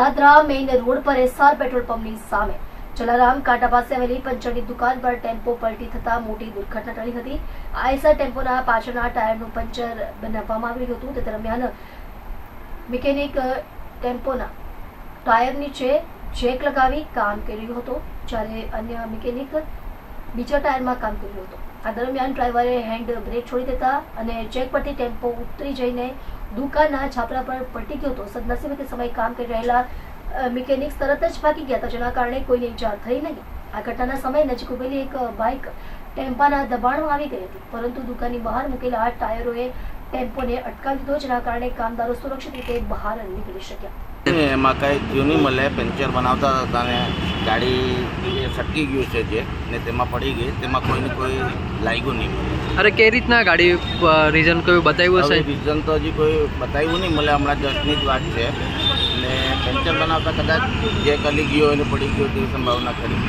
Dadra main road પર SR petrol પંપની સામે. જલારામ કાંટા પાસે આવેલી પંચરની દુકાન પર ટેમ્પો પલટી થતા મોટી દુર્ઘટના ટળી હતી. આ એસઆર ટેમ્પોના પાછળના ટાયરનું પંચર બનાવવામાં આવ્યું હતું. તે દરમિયાન મિકેનિક ટેમ્પોના ટાયર નીચે ચેક લગાવી કામ કરી રહ્યો હતો, જ્યારે અન્ય મિકેનિક બીજા ટાયરમાં કામ કરી રહ્યો હતો. આ દરમિયાન ડ્રાઈવરે હેન્ડ બ્રેક છોડી દેતા અને ચેક પરથી ટેમ્પો ઉતરી જઈને દુકાનના છાપરા પર પટી ગયો હતો. સદનસીબે તે સમયે કામ કરી રહેલા મિકેનિક્સ તરત જ ભાગી ગયા હતા, જેના કારણે કોઈને ઇજા થઈ નહીં. આ ઘટનાના સમયે નજીક ઉભેલી એક બાઇક ટેમ્પાના દબાણમાં આવી ગઈ હતી. પરંતુ દુકાનની બહાર મૂકેલા ટાયરોએ ટેમ્પોને અટકાવી દીધો, જેના કારણે કામદારો સુરક્ષિત રીતે બહાર નીકળી શક્યા. એમાં કાંઈ થયું નહીં મળે. પંચર બનાવતા હતા અને ગાડી સટકી ગયું છે જે ને તેમાં પડી ગઈ. તેમાં કોઈને કોઈ લાગ્યું નહીં મળે. અરે કઈ રીતના ગાડી રીઝન કોઈ બતાવ્યું હશે? રીઝન તો હજી કોઈ બતાવ્યું નહીં મળે. હમણાં જસ્ટની જ વાત છે. ને પંચર બનાવતા કદાચ જે કલી ગયો એને પડી ગયો તેવી સંભાવના ખરી.